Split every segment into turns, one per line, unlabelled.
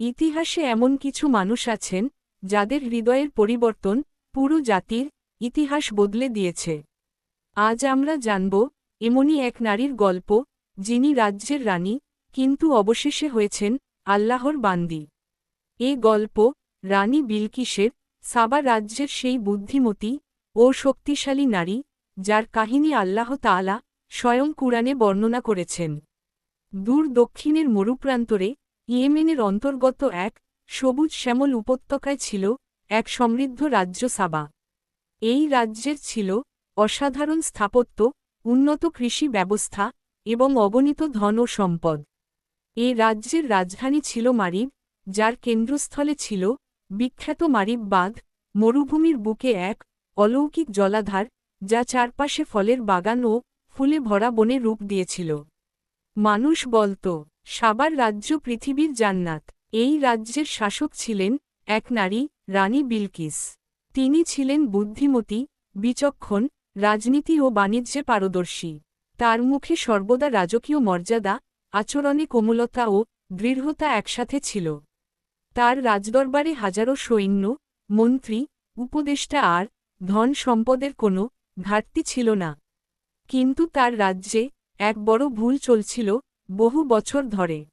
ইতিহাসে এমন কিছু মানুষ আছেন, যাদের হৃদয়ের পরিবর্তন পুরো জাতির ইতিহাস বদলে দিয়েছে। আজ আমরা জানব, এমনই এক নারীর গল্প, যিনি রাজ্যের রানী, কিন্তু অবশেষে হয়েছেন আল্লাহর বান্দি। এ গল্প, রানী বিলকিসের, সাবা রাজ্যের সেই বুদ্ধিমতী ও শক্তিশালী নারী, যার কাহিনী আল্লাহ তাআলা স্বয়ং কুরআনে বর্ণনা করেছেন। দূর দক্ষিণের মরুপ্রান্তরে ইয়েমেনের অন্তর্গত এক সবুজ শ্যামল উপত্যকায় ছিল এক সমৃদ্ধ রাজ্য সাবা। এই রাজ্যের ছিল অসাধারণ স্থাপত্য, উন্নত কৃষি ব্যবস্থা এবং অগণিত ধন ও সম্পদ। এ রাজ্যের রাজধানী ছিল মারিব, যার কেন্দ্রস্থলে ছিল বিখ্যাত মারিব বাঁধ, মরুভূমির বুকে এক অলৌকিক জলাধার, যা চারপাশে ফলের বাগান ও ফুলে ভরা বনে রূপ দিয়েছিল। মানুষ বলত সাবার রাজ্য পৃথিবীর জান্নাত। এই রাজ্যের শাসক ছিলেন এক নারী, রানী বিলকিস। তিনি ছিলেন বুদ্ধিমতী, বিচক্ষণ, রাজনীতি ও বাণিজ্যে পারদর্শী। তার মুখে সর্বদা রাজকীয় মর্যাদা, আচরণে কোমলতা ও দৃঢ়তা একসাথে ছিল। তার রাজদরবারে হাজারো সৈন্য, মন্ত্রী, উপদেষ্টা আর ধন সম্পদের কোনো ঘাটতি ছিল না। কিন্তু তার রাজ্যে এক বড় ভুল চলছিল বহু বছর ধরে।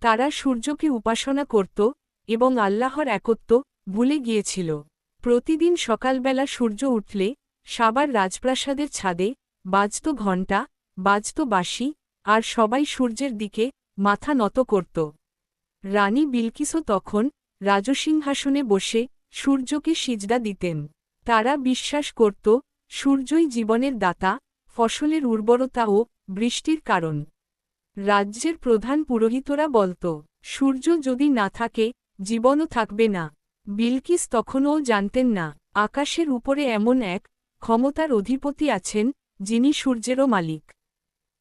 তারা সূর্যকে উপাসনা করত এবং আল্লাহর একত্ব ভুলে গিয়েছিল। প্রতিদিন সকালবেলা সূর্য উঠলে সাবার রাজপ্রাসাদের ছাদে বাজত ঘণ্টা, বাজত বাঁশি আর সবাই সূর্যের দিকে মাথা নত করত। রানী বিলকিসও তখন রাজসিংহাসনে বসে সূর্যকে সিজদা দিতেন। তারা বিশ্বাস করত, সূর্যই জীবনের দাতা, ফসলের উর্বরতা ও বৃষ্টির কারণ। রাজ্যের প্রধান পুরোহিতরা বলত, সূর্য যদি না থাকে, জীবনও থাকবে না বিলকিস তখনও জানতেন না, আকাশের উপরে এমন এক ক্ষমতার অধিপতি আছেন, যিনি সূর্যেরও মালিক।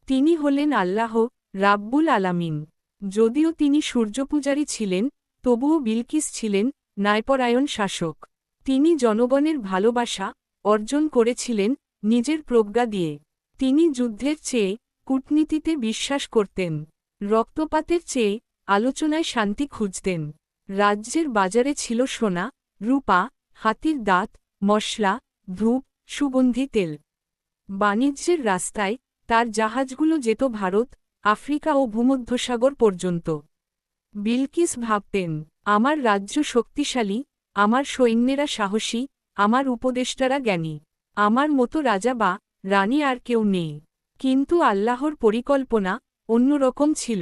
তিনি হলেন আল্লাহ রাব্বুল আলামিন। যদিও তিনি সূর্যপূজারী ছিলেন, তবুও বিলকিস ছিলেন ন্যায়পরায়ণ শাসক। তিনি জনগণের ভালোবাসা অর্জন করেছিলেন, নিজের প্রজ্ঞা দিয়ে। তিনি যুদ্ধের চেয়ে কূটনীতিতে বিশ্বাস করতেন। রক্তপাতের চেয়ে আলোচনায় শান্তি খুঁজতেন। রাজ্যের বাজারে ছিল সোনা, রূপা, হাতির দাঁত, মশলা, ধূপ, সুগন্ধি তেল। বাণিজ্যের রাস্তায় তার জাহাজগুলো যেত ভারত, আফ্রিকা ও ভূমধ্যসাগর পর্যন্ত। বিলকিস ভাবতেন, আমার রাজ্য শক্তিশালী, আমার সৈন্যেরা সাহসী, আমার উপদেষ্টারা জ্ঞানী, আমার মতো রাজা বা রানী আর কেউ নেই। কিন্তু আল্লাহর পরিকল্পনা অন্যরকম ছিল।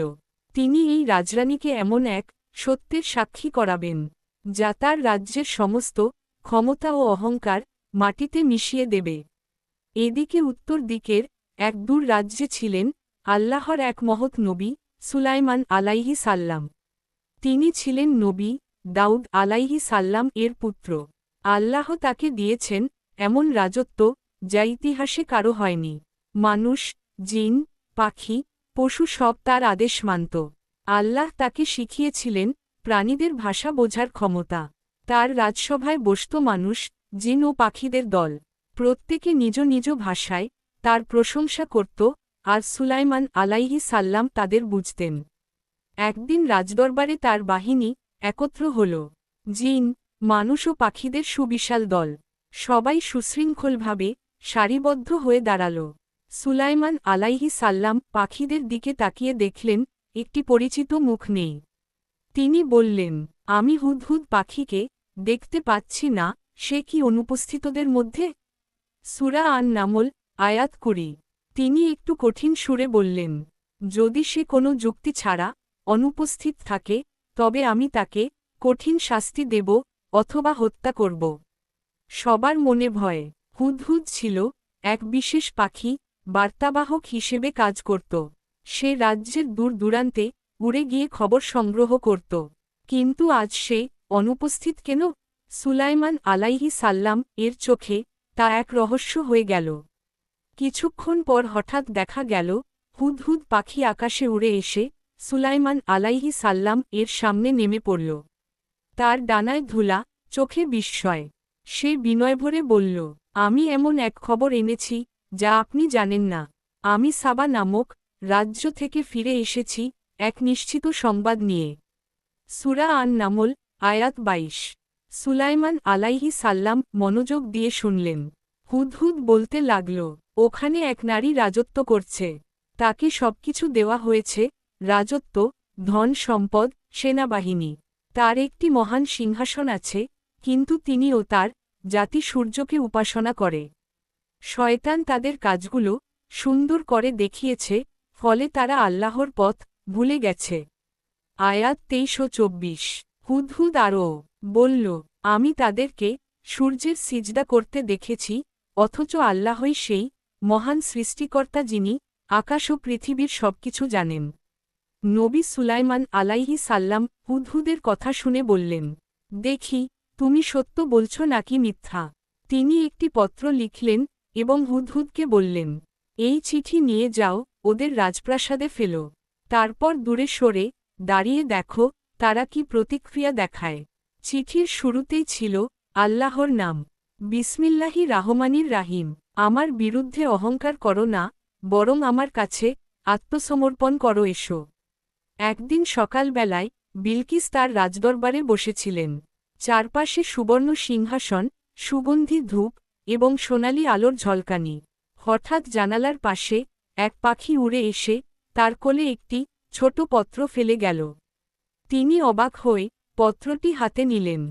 তিনি এই রাজরানীকে এমন এক সত্যের সাক্ষী করাবেন, যা তার রাজ্যের সমস্ত ক্ষমতা ও অহংকার মাটিতে মিশিয়ে দেবে। এদিকে উত্তর দিকের এক দূর রাজ্যে ছিলেন আল্লাহর এক মহৎ নবী সুলাইমান আলাইহি সাল্লাম। তিনি ছিলেন নবী দাউদ আলাইহি সাল্লাম এর পুত্র। আল্লাহ তাকে দিয়েছেন এমন রাজত্ব যা ইতিহাসে কারও হয়নি। মানুষ, জিন, পাখি, পশু সব তার আদেশ মানত। আল্লাহ তাকে শিখিয়েছিলেন প্রাণীদের ভাষা বোঝার ক্ষমতা। তার রাজসভায় বসত মানুষ, জিন ও পাখিদের দল। প্রত্যেকে নিজ নিজ ভাষায় তার প্রশংসা করত আর সুলাইমান আলাইহি সাল্লাম তাদের বুঝতেন। একদিন রাজদরবারে তার বাহিনী একত্র হল। জিন, মানুষ ও পাখিদের সুবিশাল দল। সবাই সুশৃঙ্খলভাবে সারিবদ্ধ হয়ে দাঁড়াল। সুলাইমান আলাইহি সাল্লাম পাখিদের দিকে তাকিয়ে দেখলেন, একটি পরিচিত মুখ নেই। তিনি বললেন, আমি হুদহুদ পাখিকে দেখতে পাচ্ছি না, সে কি অনুপস্থিতদের মধ্যে? সুরা আন নামল আয়াত করি তিনি একটু কঠিন সুরে বললেন, যদি সে কোনো যুক্তি ছাড়া অনুপস্থিত থাকে, তবে আমি তাকে কঠিন শাস্তি দেব অথবা হত্যা করব। সবার মনে ভয়। হুদহুদ ছিল এক বিশেষ পাখি বার্তাবাহক হিসেবে কাজ করত। সে রাজ্যের দূর দূরান্তে উড়ে গিয়ে খবর সংগ্রহ করত। কিন্তু আজ সে অনুপস্থিত কেন? সুলাইমান আলাইহি সাল্লাম এর চোখে তা এক রহস্য হয়ে গেল। কিছুক্ষণ পর হঠাৎ দেখা গেল হুদহুদ পাখি আকাশে উড়ে এসে সুলাইমান আলাইহি সাল্লাম এর সামনে নেমে পড়ল। তার ডানায় ধুলা, চোখে বিস্ময়। সে বিনয়ভরে বলল, আমি এমন এক খবর এনেছি যা আপনি জানেন না। আমি সাবা নামক রাজ্য থেকে ফিরে এসেছি এক নিশ্চিত সংবাদ নিয়ে। সুরা আন নামল আয়াত বাইশ। সুলাইমান আলাইহি সাল্লাম মনোযোগ দিয়ে শুনলেন। হুদহুদ বলতে লাগল, ওখানে এক নারী রাজত্ব করছে। তাকে সবকিছু দেওয়া হয়েছে, রাজত্ব, ধন সম্পদ, সেনাবাহিনী। তার একটি মহান সিংহাসন আছে, কিন্তু তিনি ও তার জাতি সূর্যকে উপাসনা করে। শয়তান তাদের কাজগুলো সুন্দর করে দেখিয়েছে, ফলে তারা আল্লাহর পথ ভুলে গেছে। আয়াত তেইশ চব্বিশ। হুদহুদ আরও বলল, আমি তাদেরকে সূর্যের সিজদা করতে দেখেছি, অথচ আল্লাহই সেই মহান সৃষ্টিকর্তা যিনি আকাশ ও পৃথিবীর সবকিছু জানেন। নবী সুলাইমান আলাইহি সাল্লাম হুদহুদের কথা শুনে বললেন, দেখি, তুমি সত্য বলছ নাকি মিথ্যা? তিনি একটি পত্র লিখলেন এবং হুদহুদকে বললেন, এই চিঠি নিয়ে যাও, ওদের রাজপ্রাসাদে ফেল। তারপর দূরে সরে, দাঁড়িয়ে দেখো, তারা কি প্রতিক্রিয়া দেখায়। চিঠির শুরুতেই ছিল, আল্লাহর নাম। বিসমিল্লাহি রাহমানির রাহিম। আমার বিরুদ্ধে অহংকার করো না, বরং আমার কাছে আত্মসমর্পণ করো এসো। একদিন সকালবেলায়, বিলকিস তার রাজদরবারে বসেছিলেন। চারপাশে সুবর্ণ সিংহাসন, সুগন্ধি ধূপ এবং সোনালি আলোর ঝলকানি। হঠাৎ জানালার পাশে এক পাখি উড়ে এসে তার কোলে একটি ছোট পত্র ফেলে গেল। তিনি অবাক হয়ে পত্রটি হাতে নিলেন।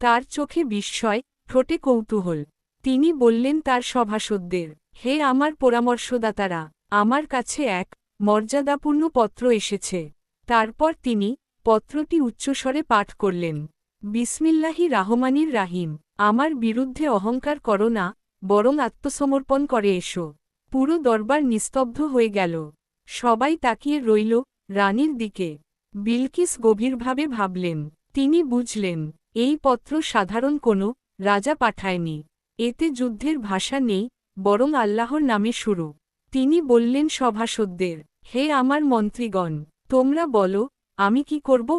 তার চোখে বিস্ময়, ঠোঁটে কৌতূহল। তিনি বললেন, তার সভাসদদের, হে আমার পরামর্শদাতারা, আমার কাছে এক মর্যাদাপূর্ণ পত্র এসেছে। তারপর তিনি পত্রটি উচ্চস্বরে পাঠ করলেন। বিসমিল্লাহি রাহমানির রাহিম। আমার বিরুদ্ধে অহংকার করো না, বরং আত্মসমর্পণ করে এসো। পুরো দরবার নিস্তব্ধ হয়ে গেল। সবাই তাকিয়ে রইল রানীর দিকে। বিলকিস গভীরভাবে ভাবলেন, তিনি বুঝলেন, এই পত্র সাধারণ কোনো রাজা পাঠায়নি। এতে যুদ্ধের ভাষা নেই, বরং আল্লাহর নামে শুরু। তিনি বললেন সভাসদদের, হে আমার মন্ত্রীগণ, তোমরা বলো, আমি কি করব?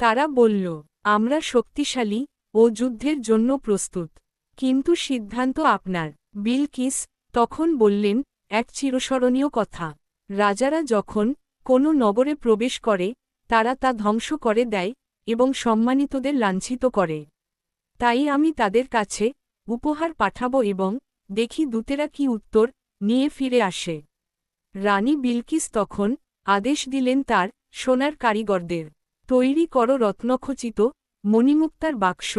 তারা বলল আমরা শক্তিশালী ও যুদ্ধের জন্য প্রস্তুত। কিন্তু সিদ্ধান্ত আপনার, বিলকিস, তখন বললেন, এক চিরস্মরণীয় কথা। রাজারা যখন কোনো নগরে প্রবেশ করে, তারা তা ধ্বংস করে দেয় এবং সম্মানিতদের লাঞ্ছিত করে। তাই আমি তাদের কাছে উপহার পাঠাবো এবং দেখি দূতেরা কি উত্তর নিয়ে ফিরে আসে। রানী বিলকিস তখন আদেশ দিলেন তার সোনার কারিগরদের। তৈরি কর রত্নখচিত, মণিমুক্তার বাক্স,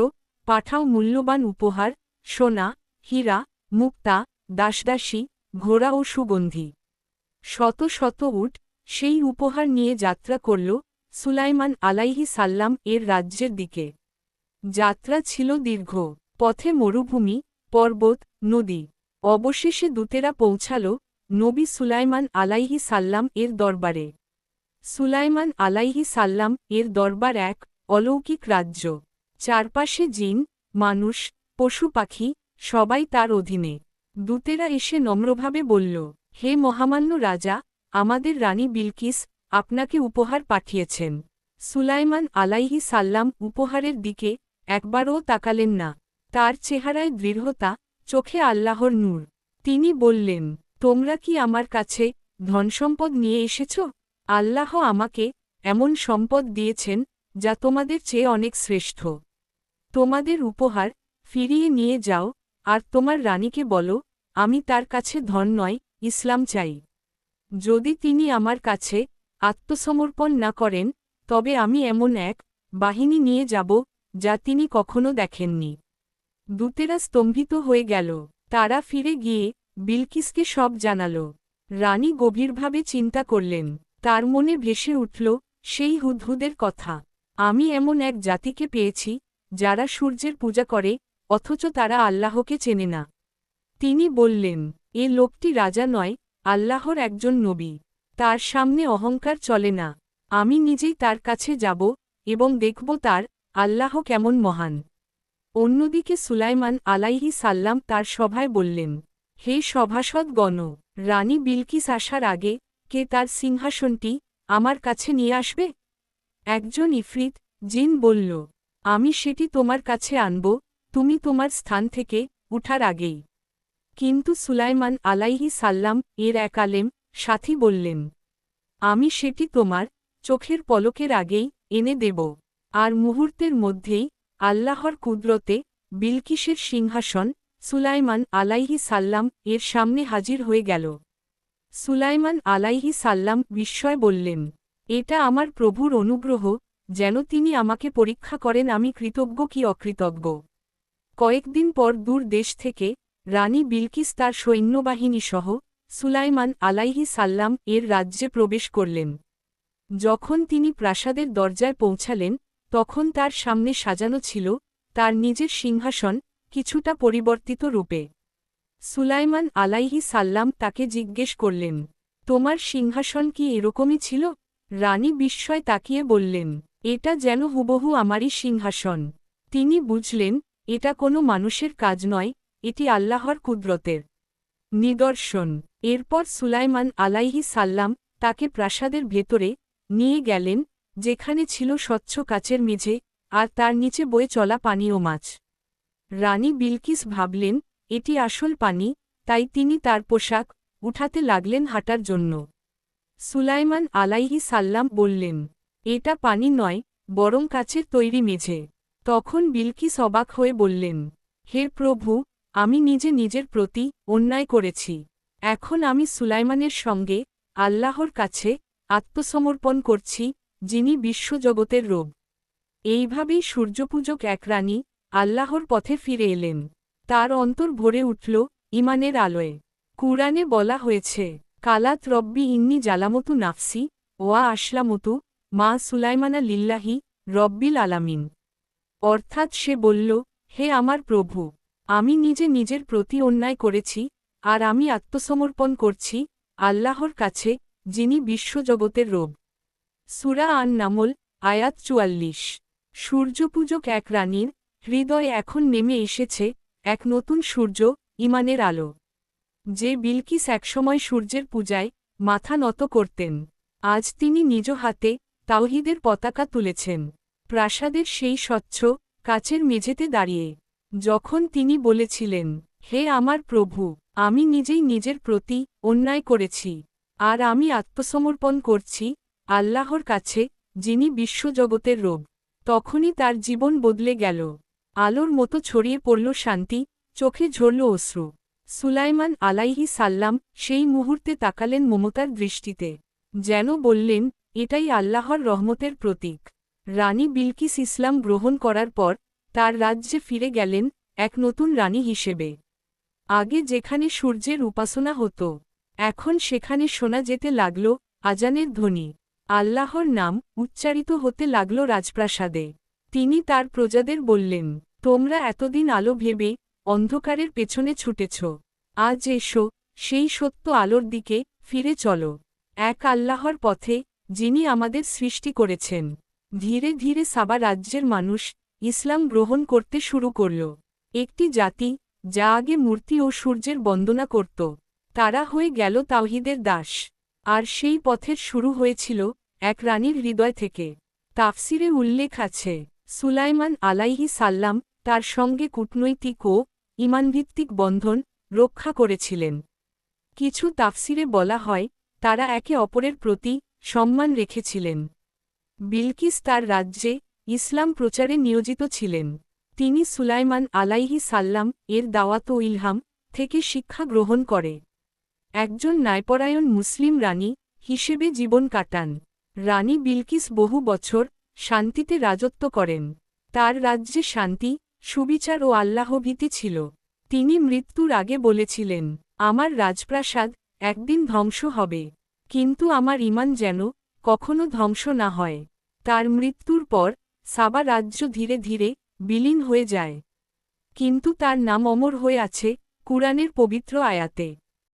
পাঠাও মূল্যবান উপহার, সোনা, হীরা, মুক্তা, দাসদাসী, ঘোড়া ও সুগন্ধি। শত শত উট সেই উপহার নিয়ে যাত্রা করল সুলাইমান আলাইহি সাল্লাম এর রাজ্যের দিকে। যাত্রা ছিল দীর্ঘ, পথে মরুভূমি, পর্বত, নদী। অবশেষে দূতেরা পৌঁছাল নবী সুলাইমান আলাইহি সাল্লাম এর দরবারে। সুলাইমান আলাইহি সাল্লাম এর দরবার এক অলৌকিক রাজ্য। চারপাশে জিন, মানুষ, পশু পাখি, সবাই তার অধীনে। দূতেরা এসে নম্রভাবে বলল, হে মহামান্য রাজা, আমাদের রানী বিলকিস আপনাকে উপহার পাঠিয়েছেন। সুলাইমান আলাইহি সাল্লাম উপহারের দিকে একবারও তাকালেন না। তার চেহারায় দৃঢ়তা, চোখে আল্লাহর নূর। তিনি বললেন, তোমরা কি আমার কাছে ধনসম্পদ নিয়ে এসেছ? আল্লাহ আমাকে এমন সম্পদ দিয়েছেন যা তোমাদের চেয়ে অনেক শ্রেষ্ঠ। তোমাদের উপহার ফিরিয়ে নিয়ে যাও, আর তোমার রানীকে বলো, আমি তার কাছে ধন নয়, ইসলাম চাই। যদি তিনি আমার কাছে আত্মসমর্পণ না করেন, তবে আমি এমন এক বাহিনী নিয়ে যাব যা তিনি কখনো দেখেননি। দূতেরা স্তম্ভিত হয়ে গেল। তারা ফিরে গিয়ে বিলকিসকে সব জানাল। রানী গভীরভাবে চিন্তা করলেন। তার মনে ভেসে উঠল সেই হুদহুদের কথা। আমি এমন এক জাতিকে পেয়েছি যারা সূর্যের পূজা করে, অথচ তারা আল্লাহকে চেনে না। তিনি বললেন, এ লোকটি রাজা নয়, আল্লাহর একজন নবী। তার সামনে অহংকার চলে না। আমি নিজেই তার কাছে যাব এবং দেখব তার আল্লাহ কেমন মহান। অন্যদিকে সুলাইমান আলাইহি সাল্লাম তার সভায় বললেন, হে সভাসদ গণ রানী বিলকিস আসার আগে কে তার সিংহাসনটি আমার কাছে নিয়ে আসবে? একজন ইফরিত, জিন বলল, আমি সেটি তোমার কাছে আনব, তুমি তোমার স্থান থেকে উঠার আগেই। কিন্তু সুলাইমান আলাইহি সাল্লাম এর এক আলেম, সাথী বললেন, আমি সেটি তোমার চোখের পলকের আগেই এনে দেব। আর মুহূর্তের মধ্যেই আল্লাহর কুদরতে বিলকিসের সিংহাসন সুলাইমান আলাইহি সাল্লাম এর সামনে হাজির হয়ে গেল। সুলাইমান আলাইহি সাল্লাম বিস্ময় বললেন, এটা আমার প্রভুর অনুগ্রহ, যেন তিনি আমাকে পরীক্ষা করেন আমি কৃতজ্ঞ কি অকৃতজ্ঞ। কয়েকদিন পর দূর দেশ থেকে রানী বিলকিস তার সৈন্যবাহিনী সহ সুলাইমান আলাইহি সাল্লাম এর রাজ্যে প্রবেশ করলেন। যখন তিনি প্রাসাদের দরজায় পৌঁছালেন, তখন তার সামনে সাজানো ছিল তার নিজের সিংহাসন কিছুটা পরিবর্তিত রূপে। সুলাইমান আলাইহি সাল্লাম তাকে জিজ্ঞেস করলেন, তোমার সিংহাসন কি এরকমই ছিল? রানী বিস্ময় তাকিয়ে বললেন, এটা যেন হুবহু আমারই সিংহাসন। তিনি বুঝলেন, এটা কোনো মানুষের কাজ নয়, এটি আল্লাহর কুদরতের নিদর্শন। এরপর সুলাইমান আলাইহি সাল্লাম তাকে প্রাসাদের ভেতরে নিয়ে গেলেন, যেখানে ছিল স্বচ্ছ কাচের মেঝে আর তার নিচে বয়ে চলা পানীয় মাছ। রানী বিলকিস ভাবলেন এটি আসল পানি, তাই তিনি তার পোশাক উঠাতে লাগলেন হাঁটার জন্য। সুলাইমান আলাইহি সাল্লাম বললেন, এটা পানি নয়, বরং কাচের তৈরি মেঝে। তখন বিলকিস অবাক হয়ে বললেন, হে প্রভু, আমি নিজে নিজের প্রতি অন্যায় করেছি। এখন আমি সুলাইমানের সঙ্গে আল্লাহর কাছে আত্মসমর্পণ করছি, যিনি বিশ্বজগতের রোগ। এইভাবেই সূর্যপূজক এক রানী আল্লাহর পথে ফিরে এলেন। তার অন্তর ভরে উঠল ইমানের আলোয়। কুরআনে বলা হয়েছে, কালাত রব্বি ইন্নি জালামতু নাফসি ওয়া আসলামতু মা সুলাইমানা লিল্লাহি রব্বিল আলামিন। অর্থাৎ সে বলল, হে আমার প্রভু, আমি নিজে নিজের প্রতি অন্যায় করেছি, আর আমি আত্মসমর্পণ করছি আল্লাহর কাছে, যিনি বিশ্বজগতের রোগ। সুরা আন নামল আয়াত চুয়াল্লিশ। সূর্যপূজক এক রানীর হৃদয়ে এখন নেমে এসেছে এক নতুন সূর্য, ইমানের আলো। যে বিলকিস একসময় সূর্যের পূজায় মাথা নত করতেন, আজ তিনি নিজ হাতে তাওহিদের পতাকা তুলেছেন। প্রাসাদের সেই স্বচ্ছ, কাচের মেঝেতে দাঁড়িয়ে, যখন তিনি বলেছিলেন, হে আমার প্রভু, আমি নিজেই নিজের প্রতি অন্যায় করেছি, আর আমি আত্মসমর্পণ করছি আল্লাহর কাছে, যিনি বিশ্বজগতের রোগ। তখনই তার জীবন বদলে গেল। আলোর মতো ছড়িয়ে পড়ল শান্তি, চোখে ঝরল অশ্রু। সুলাইমান আলাইহি সাল্লাম সেই মুহূর্তে তাকালেন মমতার দৃষ্টিতে। যেন বললেন, এটাই আল্লাহর রহমতের প্রতীক। রানী বিলকিস ইসলাম গ্রহণ করার পর তার রাজ্যে ফিরে গেলেন এক নতুন রানী হিসেবে। আগে যেখানে সূর্যের উপাসনা হতো, এখন সেখানে শোনা যেতে লাগল, আজানের ধ্বনি। আল্লাহর নাম উচ্চারিত হতে লাগল রাজপ্রাসাদে। তিনি তার প্রজাদের বললেন, তোমরা এতদিন আলো ভেবে, অন্ধকারের পেছনে ছুটেছ। আজ এসো, সেই সত্য আলোর দিকে ফিরে চলো। এক আল্লাহর পথে, যিনি আমাদের সৃষ্টি করেছেন। ধীরে ধীরে সাবা রাজ্যের মানুষ, ইসলাম গ্রহণ করতে শুরু করল। একটি জাতি, যা আগে মূর্তি ও সূর্যের বন্দনা করত, তারা হয়ে গেল তাওহিদের দাস। আর সেই পথের শুরু হয়েছিল, এক রানীর হৃদয় থেকে। তাফসিরে উল্লেখ আছে সুলাইমান আলাইহি সাল্লাম তার সঙ্গে কূটনৈতিক ও ইমানভিত্তিক বন্ধন রক্ষা করেছিলেন। কিছু তাফসিরে বলা হয়, তারা একে অপরের প্রতি সম্মান রেখেছিলেন। বিলকিস তার রাজ্যে ইসলাম প্রচারে নিয়োজিত ছিলেন। তিনি সুলাইমান আলাইহি সাল্লাম এর দাওয়াত ইলহাম থেকে শিক্ষা গ্রহণ করে। একজন ন্যায়পরায়ণ মুসলিম রানী হিসেবে জীবন কাটান। রানী বিলকিস বহু বছর শান্তিতে রাজত্ব করেন। তার রাজ্যে শান্তি, সুবিচার ও আল্লাহভীতি ছিল। তিনি মৃত্যুর আগে বলেছিলেন, আমার রাজপ্রাসাদ একদিন ধ্বংস হবে। কিন্তু আমার ইমান যেন কখনো ধ্বংস না হয়। তার মৃত্যুর পর সাবা রাজ্য ধীরে ধীরে বিলীন হয়ে যায়। কিন্তু তার নাম অমর হয়ে আছে কুরআনের পবিত্র আয়াতে।